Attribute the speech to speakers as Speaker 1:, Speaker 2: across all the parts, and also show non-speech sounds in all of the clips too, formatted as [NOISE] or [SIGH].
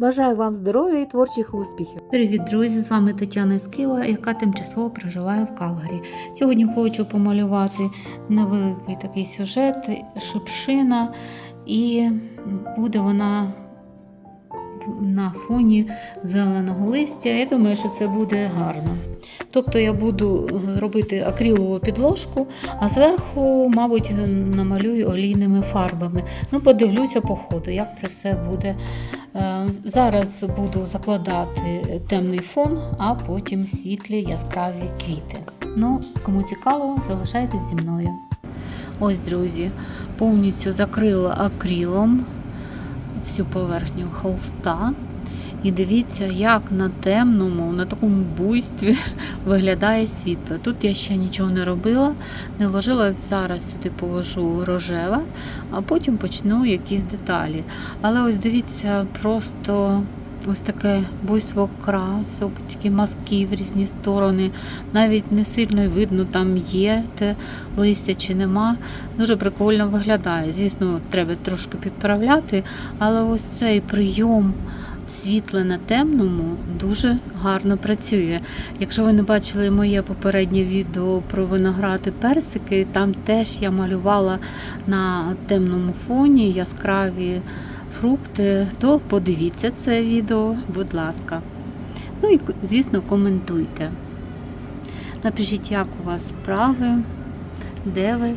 Speaker 1: Бажаю вам здоров'я і творчих успіхів!
Speaker 2: Привіт, друзі! З вами Тетяна Скива, яка тимчасово проживає в Калгарі. Сьогодні хочу помалювати невеликий такий сюжет, шипшина, і буде вона на фоні зеленого листя. Я думаю, що це буде гарно. Тобто я буду робити акрилову підложку, а зверху, мабуть, намалюю олійними фарбами. Ну, подивлюся по ходу, як це все буде. Е, Зараз буду закладати темний фон, а потім світлі яскраві квіти. Ну, кому цікаво, залишайтесь зі мною. Ось, друзі, повністю закрила акрилом всю поверхню холста. І дивіться, як на темному, на такому буйстві [LAUGHS] виглядає світло. Тут я ще нічого не робила, не ложила. Зараз сюди положу рожеве, а потім почну якісь деталі. Але ось дивіться, просто ось таке буйство красок, такі мазки в різні сторони. Навіть не сильно видно, там є те листя чи нема. Дуже прикольно виглядає. Звісно, треба трошки підправляти, але ось цей прийом. Світле на темному дуже гарно працює. Якщо ви не бачили моє попереднє відео про виноград і персики, там теж я малювала на темному фоні яскраві фрукти, то подивіться це відео, будь ласка. Ну і, звісно, коментуйте. Напишіть, як у вас справи, де ви,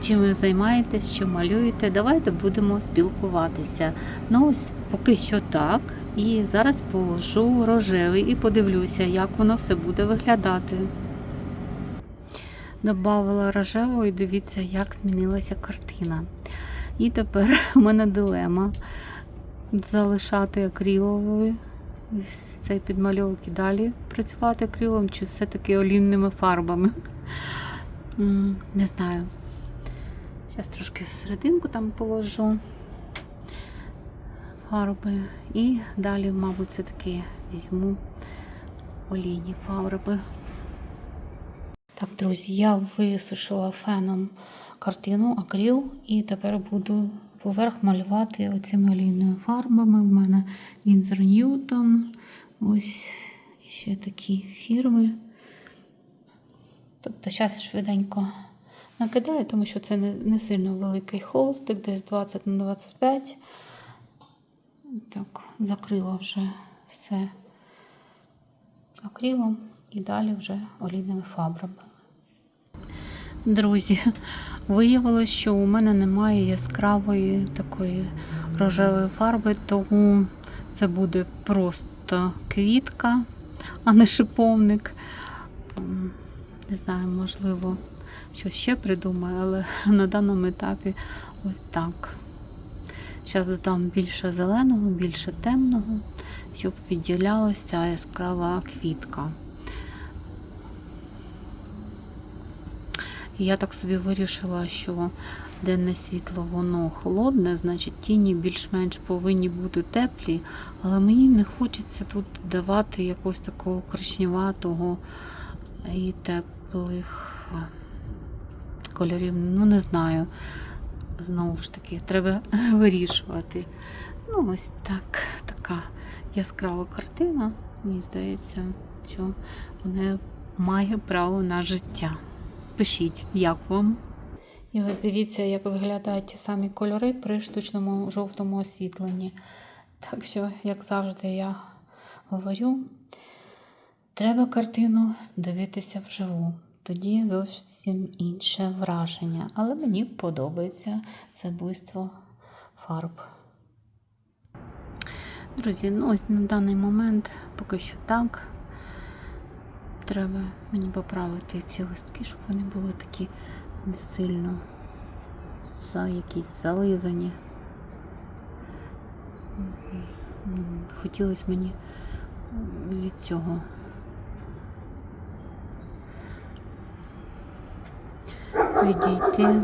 Speaker 2: чим ви займаєтесь, що малюєте. Давайте будемо спілкуватися. Ну ось поки що так. І зараз положу рожевий і подивлюся, як воно все буде виглядати. Добавила рожевого і дивіться, як змінилася картина. І тепер [LAUGHS] у мене дилема залишати акриловий цей підмальовок і далі працювати акрилом, чи все-таки олійними фарбами. Не знаю. Зараз трошки серединку там положу фарби. І далі, мабуть, все-таки візьму олійні фарби. Так, друзі, я висушила феном картину акрил і тепер буду поверх малювати оцими олійними фарбами. У мене Winsor Newton. Ось ще такі фірми. Тобто зараз швиденько накидаю, тому що це не сильно великий холстик, десь 20 на 25. Так, закрила вже все акрилом і далі вже олійними фабрами. Друзі, виявилося, що у мене немає яскравої такої рожевої фарби, тому це буде просто квітка, а не шиповник. Не знаю, можливо, що ще придумаю, але [LAUGHS] на даному етапі ось так. Зараз додам більше зеленого, більше темного, щоб відділялася яскрава квітка. Я так собі вирішила, що денне світло воно холодне, значить тіні більш-менш повинні бути теплі, але мені не хочеться тут давати якогось такого коричневатого і теплих кольорів. Ну, не знаю. Знову ж таки, треба [LAUGHS] вирішувати. Ну, ось так, така яскрава картина. Мені здається, що вона має право на життя. Пишіть, як вам. І ось дивіться, як виглядають ті самі кольори при штучному жовтому освітленні. Так що, як завжди, я говорю, треба картину дивитися вживу. Тоді зовсім інше враження. Але мені подобається це буйство фарб. Друзі, ну ось на даний момент поки що так. Треба мені поправити ці листки, щоб вони були такі не сильно за якісь зализані. Хотілося мені від цього відійти.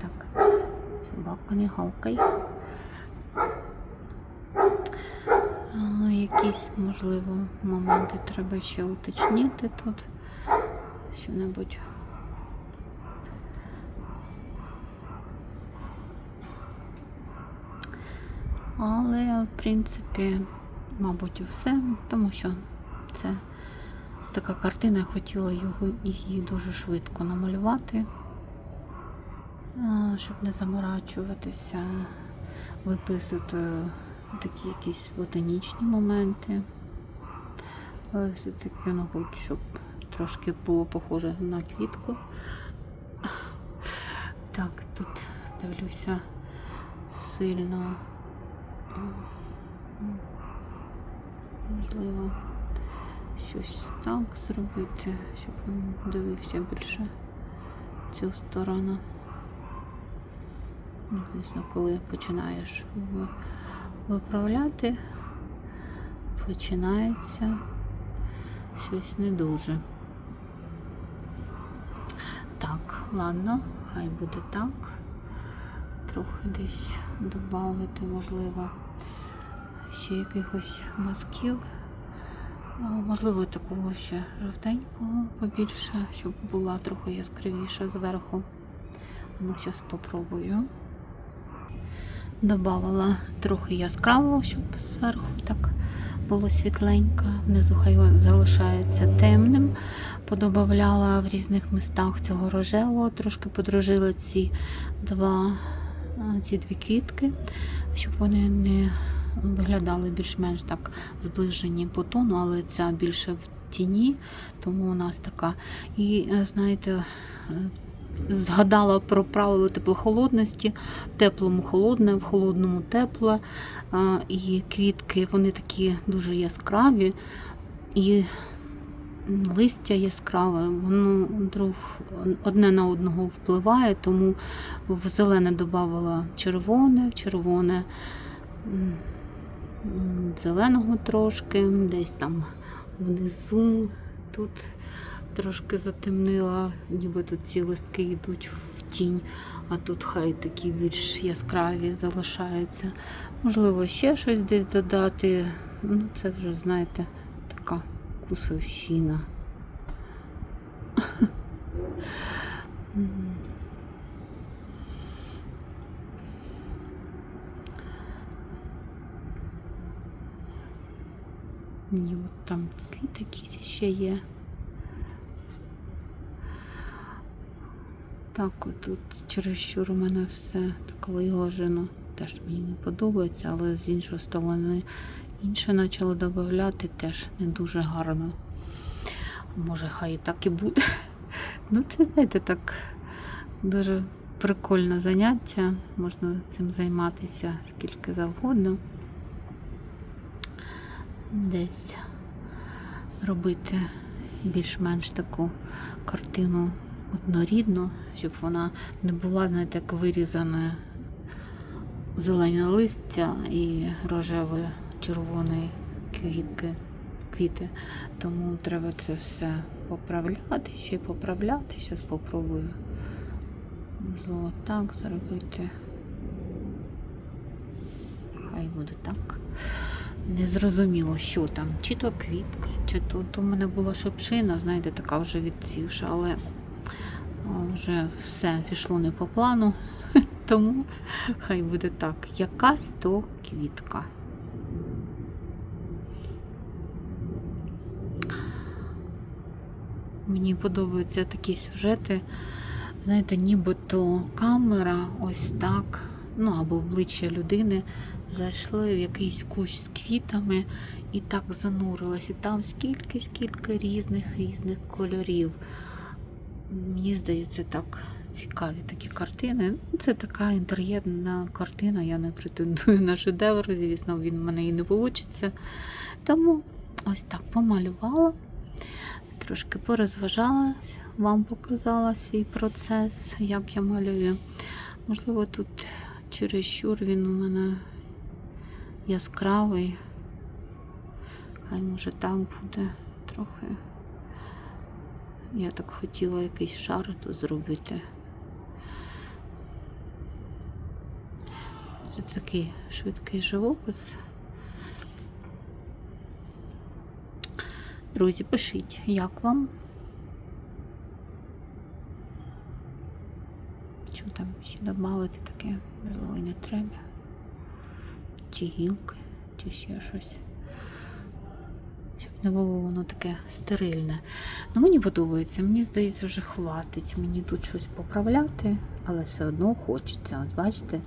Speaker 2: Так, собака не гавкай. А, Якісь, можливо, моменти треба ще уточнити тут. Що-небудь. Але, в принципі, мабуть, і все, тому що це така картина, я хотіла його її дуже швидко намалювати, щоб не заморачуватися, виписати такі якісь ботанічні моменти. Але все-таки, ну, хоч щоб трошки було похоже на квітку. Так, тут дивлюся сильно. Можливо, щось так зробити, щоб він дивився більше в цю сторону. Ну, Звісно, коли починаєш ви- виправляти, починається щось не дуже. Так, ладно, хай буде так. Трохи десь додати, можливо, ще якихось мазків. Можливо, такого ще жовтенького побільше, щоб була трохи яскравіша зверху. Ну, зараз спробую. Добавила трохи яскравого, щоб зверху так було світленько. Внизу хай залишається темним. Подобавляла в різних містах цього рожевого, трошки подружила ці два ці дві квітки, щоб вони не виглядали більш-менш так зближені по тону, але ця більше в тіні, тому у нас така. І е, знаєте, е, згадала про правило теплохолодності, в теплому холодне, в холодному тепле. І квітки вони такі дуже яскраві. І листя яскраве, воно друг одне на одного впливає, тому в зелене додавала червоне, в червоне зеленого трошки, десь там внизу. Тут трошки затемнила, ніби тут ці листки йдуть в тінь, а тут хай такі більш яскраві залишаються. Можливо, ще щось десь додати. Ну, це вже, знаєте, така вкусовщина. Мгм. Ні, от там квіт якийсь ще є. Так, отут чересчур у мене все так виглажено. Теж мені не подобається, але з іншої сторони інше почало додати теж не дуже гарно. Може, хай і так і буде. Ну, це, знаєте, так дуже прикольне заняття. Можна цим займатися скільки завгодно. Десь робити більш-менш таку картину однорідну, щоб вона не була, знаєте, як вирізане зелене листя і рожеве червоні квітки, квіти. Тому треба це все поправляти, ще й поправляти. Зараз попробую. Можливо, так зробити. Хай буде так. Не зрозуміло, що там, чи то квітка, чи то, то в мене була шипшина, знаєте, така вже відцівша, але вже все пішло не по плану, [LAUGHS] тому хай буде так. Якась то квітка. Мені подобаються такі сюжети. Знаєте, нібито камера ось так, ну або обличчя людини зайшли в якийсь кущ з квітами і так занурилась. І там скільки, скільки різних різних кольорів. Мені здається, так цікаві такі картини. Ну, Це така інтер'єрна картина. Я не претендую на шедевр, звісно, він в мене і не вийде. Тому ось так помалювала, трошки порозважала, вам показала свій процес, як я малюю. Можливо, тут чересчур він у мене яскравий. Хай може так буде трохи. Я так хотіла якийсь шар тут зробити. Це такий швидкий живопис. Друзі, пишіть, як вам? Що там ще додати таке, можливо, не треба. чи гілки, чи ще щось. Не було воно таке стерильне. Ну, мені подобається, мені здається, вже хватить мені тут щось поправляти, але все одно хочеться. От бачите,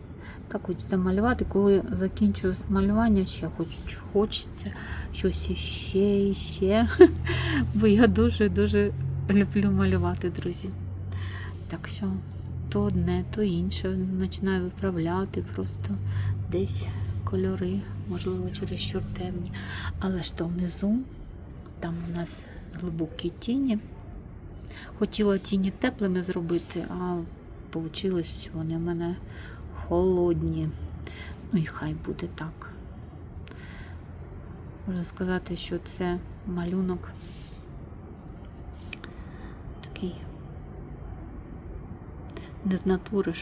Speaker 2: так хочеться малювати. Коли закінчую малювання, ще хоч хочеться щось іще, іще. [LAUGHS] Бо я дуже-дуже люблю малювати, друзі. Так що то одне, то інше починаю виправляти просто десь кольори, можливо, чересчур темні. Але ж то внизу, там у нас глибокі тіні. Хотіла тіні теплими зробити, а вийшло, що вони в мене холодні. Ну і хай буде так. Можна сказати, що це малюнок такий не з натури.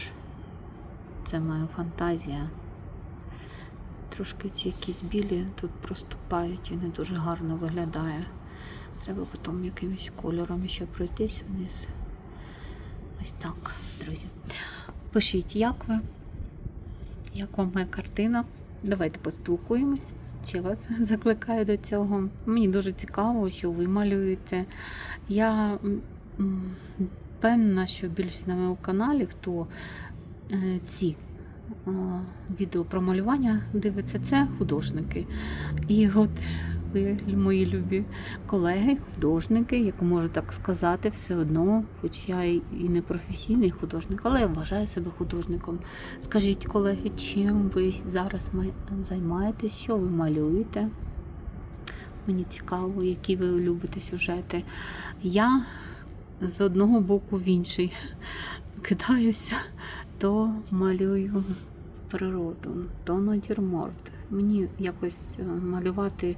Speaker 2: Це моя фантазія. Трошки ці якісь білі тут проступають і не дуже гарно виглядає. Треба потім якимось кольором ще пройтись вниз. Ось так, друзі. Пишіть, як ви, як вам моя картина. Давайте поспілкуємось. Ще вас [LAUGHS] закликаю до цього. Мені дуже цікаво, що ви малюєте. Я впевнена, що більшість на моєму каналі, хто е, ці відео про малювання дивиться, це художники. І от ви, мої любі колеги, художники, як можу так сказати, все одно, хоч я і не професійний художник, але я вважаю себе художником. Скажіть, колеги, чим ви зараз займаєтесь, що ви малюєте? Мені цікаво, які ви любите сюжети. Я з одного боку в інший кидаюся, то малюю природу, то натюрморт. Мені якось е, малювати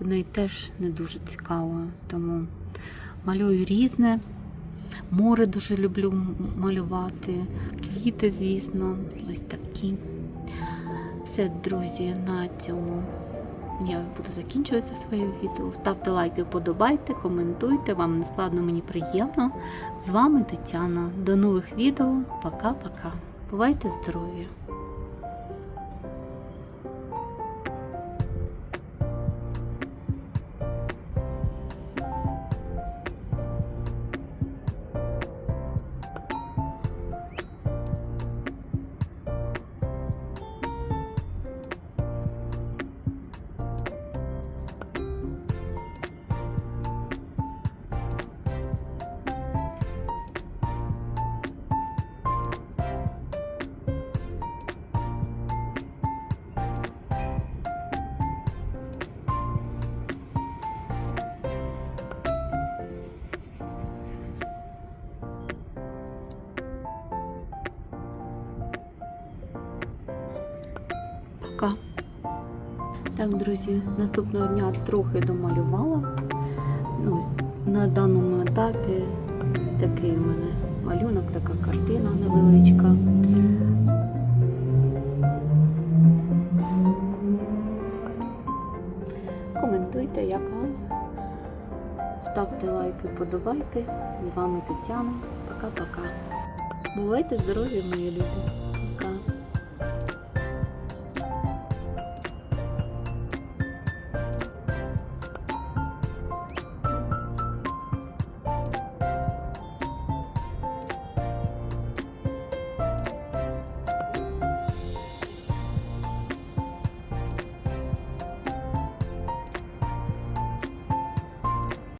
Speaker 2: одне й теж не дуже цікаво, тому малюю різне. Море дуже люблю малювати, квіти, звісно, ось такі. Все, друзі, на цьому я буду закінчувати своє відео. Ставте лайки, вподобайте, коментуйте. Вам не складно, мені приємно. З вами Тетяна. До нових відео. Пока-пока. Бувайте здорові! Пока. Так, друзі, наступного дня трохи домалювала. Ну, ось на даному етапі такий у мене малюнок, така картина невеличка. Коментуйте, як вам. Ставте лайки, вподобайки. З вами Тетяна. Пока-пока. Бувайте здорові, мої любі.